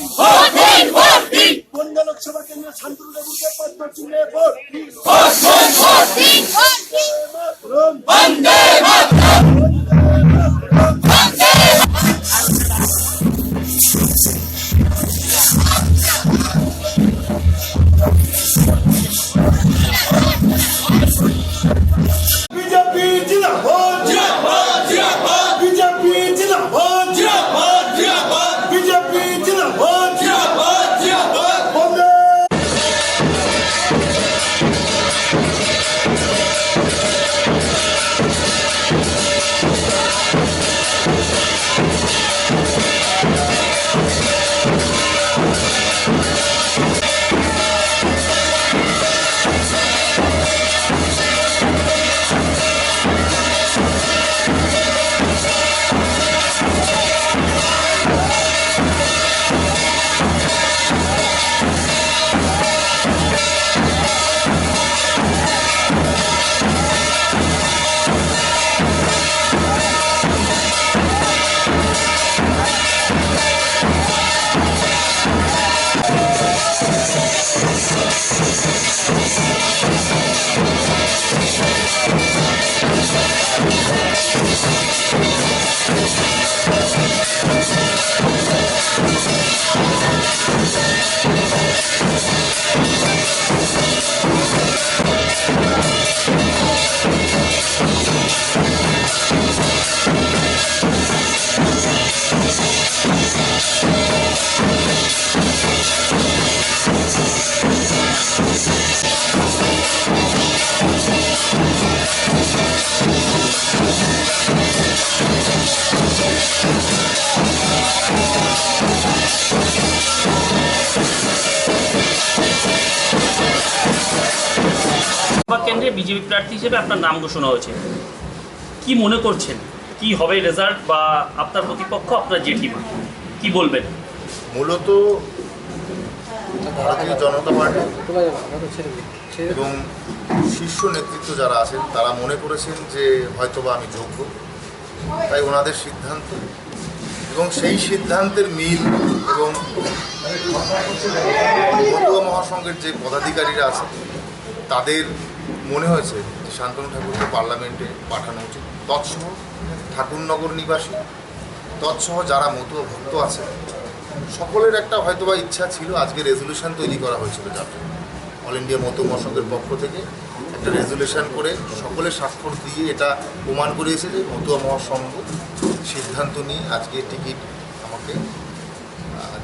Oh! Thank you. কেন্দ্রে BJP প্রার্থী হিসেবে আপনার নাম ঘোষণা হয়েছে। কি মনে করছেন? কি হবে রেজাল্ট বা আপনার প্রতিপক্ষ, আপনার জেঠিমা? কি বলবেন? মূলত ভারতীয় জনতা পার্টি এবং শীর্ষ নেতৃত্ব যারা আছেন, তারা মনে করেছেন যে হয়তোবা আমি যোগ্য। তাই ওনাদের সিদ্ধান্ত এবং সেই সিদ্ধান্তের মিল এবং মহাসংঘের যে পদাধিকারীরা আছে তাদের মনে হয়েছে যে শান্তনু ঠাকুরকে পার্লামেন্টে পাঠানো উচিত। তৎসহ ঠাকুরনগর নিবাসী তৎসহ যারা মতুয়া ভক্ত আছে সকলের একটা হয়তোবা ইচ্ছা ছিল আজকে রেজলিউশন তৈরি করা হয়েছিল যার জন্য। অল ইন্ডিয়া মতো মশকের পক্ষ থেকে একটা রেজলিউশন করে সকলের স্বাক্ষর দিয়ে এটা প্রমাণ করিয়েছে যে মতুয়া মহাসংঘ সিদ্ধান্ত নিয়ে আজকে টিকিট আমাকে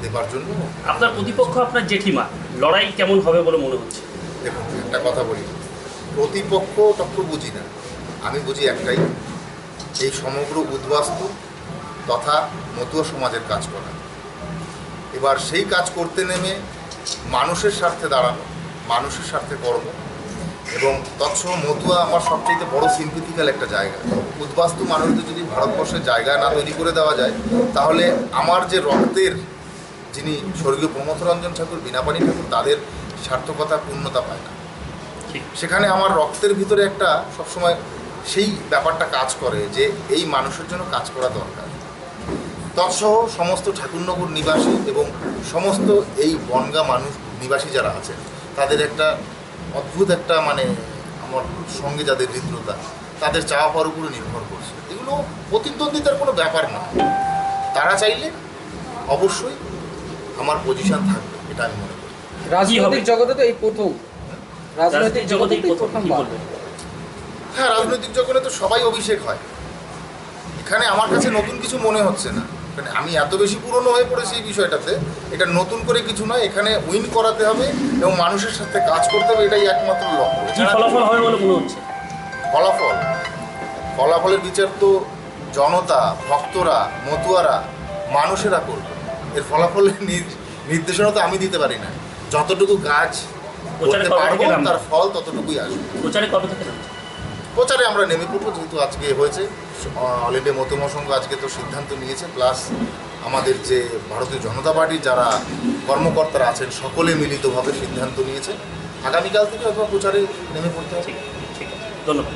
দেবার জন্য। আপনার প্রতিপক্ষ আপনার জেঠিমা লড়াই কেমন হবে বলে মনে হচ্ছে? দেখুন একটা কথা বলি। প্রতিপক্ষ তক্ষ বুঝি না। আমি বুঝি একটাই, এই সমগ্র উদ্বাস্তু তথা মতুয়া সমাজের কাজ করা। এবার সেই কাজ করতে নেমে মানুষের স্বার্থে দাঁড়ানো, মানুষের স্বার্থে কর্ম এবং তৎসহ মতুয়া আমার সবচেয়ে বড় সিম্পিথিক্যাল একটা জায়গা। উদ্বাস্তু মানুষদের যদি ভারতবর্ষের জায়গা না তৈরি করে দেওয়া যায়, তাহলে আমার যে রক্তের যিনি স্বর্গীয় প্রমথরঞ্জন ঠাকুর বীণাপাণি ঠাকুর, তাদের সার্থকতা পূর্ণতা পায় না। সেখানে আমার রক্তের ভিতরে একটা সবসময় সেই ব্যাপারটা কাজ করে যে এই মানুষের জন্য কাজ করা দরকার। তৎসহ সমস্ত ঠাকুরনগর নিবাসী এবং সমস্ত এই বনগা মানুষ নিবাসী যারা আছেন তাদের একটা অদ্ভুত একটা মানে আমার সঙ্গে যাদের হৃদ্রতা তাদের চাওয়া পাওয়ার উপরে নির্ভর করছে। এগুলো প্রতিদ্বন্দ্বিতার কোনো ব্যাপার না তারা চাইলে অবশ্যই আমার পজিশন থাকবে এটা আমি মনে করি। রাজনৈতিক জগতে তো এই প্রথম। রাজনৈতিক কি প্রথমবার হ্যাঁ রাজনৈতিক জগতে তো সবাই অভিষেক হয়। এখানে আমার কাছে নতুন কিছু মনে হচ্ছে না। মানে আমি এত বেশি পুরনো হয়ে পড়েছি এই বিষয়টাতে এটা নতুন করে কিছু নয় এখানে উইন করাতে হবে এবং মানুষের সাথে কাজ করতে হবে এটাই একমাত্র লক্ষ্য। ফলাফল হবে বলে মনে হচ্ছে? ফলাফল? ফলাফলের বিচার তো জনতা ভক্তরা মতুয়ারা মানুষেরা করবে। এর ফলাফলের নির- নির্দেশনা তো আমি দিতে পারি না। যতটুকু কাজ প্রচারে কবে পারব থেকে তার ফল ততটুকুই আসবে। প্রচারে কবে থেকে প্রচারে আমরা নেমে পড়ব যেহেতু আজকে হয়েছে। অল ইন্ডিয়া মতুমা সংঘ আজকে তো সিদ্ধান্ত নিয়েছে প্লাস আমাদের যে ভারতীয় জনতা পার্টির যারা কর্মকর্তারা আছেন সকলে মিলিতভাবে সিদ্ধান্ত নিয়েছে। আগামীকাল থেকে অথবা প্রচারে নেমে পড়তে হবে। ঠিক আছে। ধন্যবাদ।